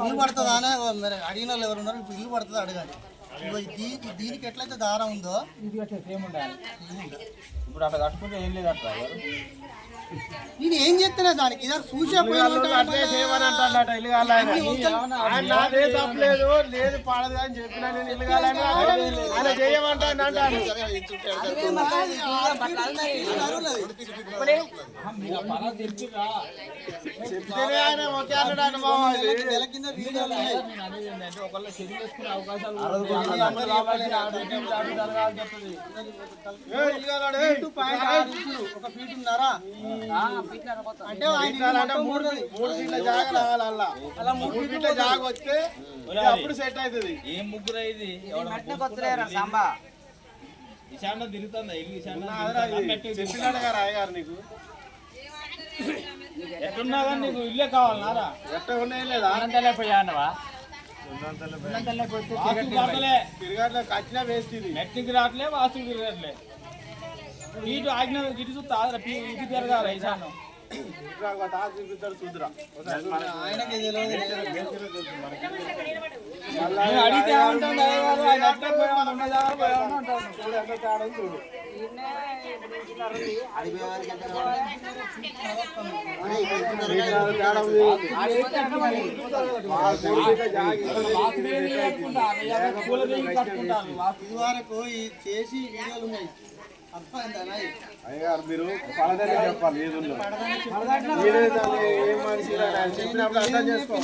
ఇల్లు పడుతుందా అని మరి అడిగిన వాళ్ళు ఎవరు ఉన్నారు ఇప్పుడు ఇల్లు పడుతుంది అడగాలి. ఇగో ఈ దీ ఈ దీనికి ఎట్లయితే దారం ఉందో ఇది కట్టే సేమ్ ఉండాలి. ఇప్పుడు అట్లా కట్టుకుంటే ఏం లేదు అట్లా. నేను ఏం చెప్తున్నా దానికి? చూసే లేదు పాడదు అని చెప్పినా నేను ఇల్లు కావాలని ఆయన చేయమంటాను అంటాను పలా తెలిపిరా చెప్తేనే ఆయన ఓకే అన్నాడు బాబు నెల కింద వీడియోలు ఉన్నాయి. అంటే ఒక ఫీట్ ఉన్నారా? ఆయన మూడు ఫీట్ల జాగ రావాలి అలా అలా మూడు ఫీట్ల జాగ వస్తే అప్పుడు సెట్ అవుతుంది. ఏం ముగ్గురా ఇది? ఇషాన్న తిరుగుతుందా? ఇల్లు ఇషాన్న చెప్పినాడు గారు అయ్యగారు నీకు. ఎట్టున్నా కానీ నీకు? ఇల్లే కావాలన్నారా ఎట్ట ఉన్నాయి లేదా? ఆనందలే తిరగట్లే కచ్చినా వేస్ట్ ఇది. మెట్టికి రావట్లే వాస్తు తిరగట్లే. ఇటు ఆజ్ఞ ఇటు చూస్తా ఇది తిరగాల నేను అడిగితే ఏమంటాడు వరకు ఈ చేసి వీడియోలు ఉన్నాయి? అయ్యగారు మీరు పలదనే చెప్పాలి ఏదుందో మీరే దాన్ని ఏం మనిషి చెప్పినప్పుడు అర్థం చేసుకో.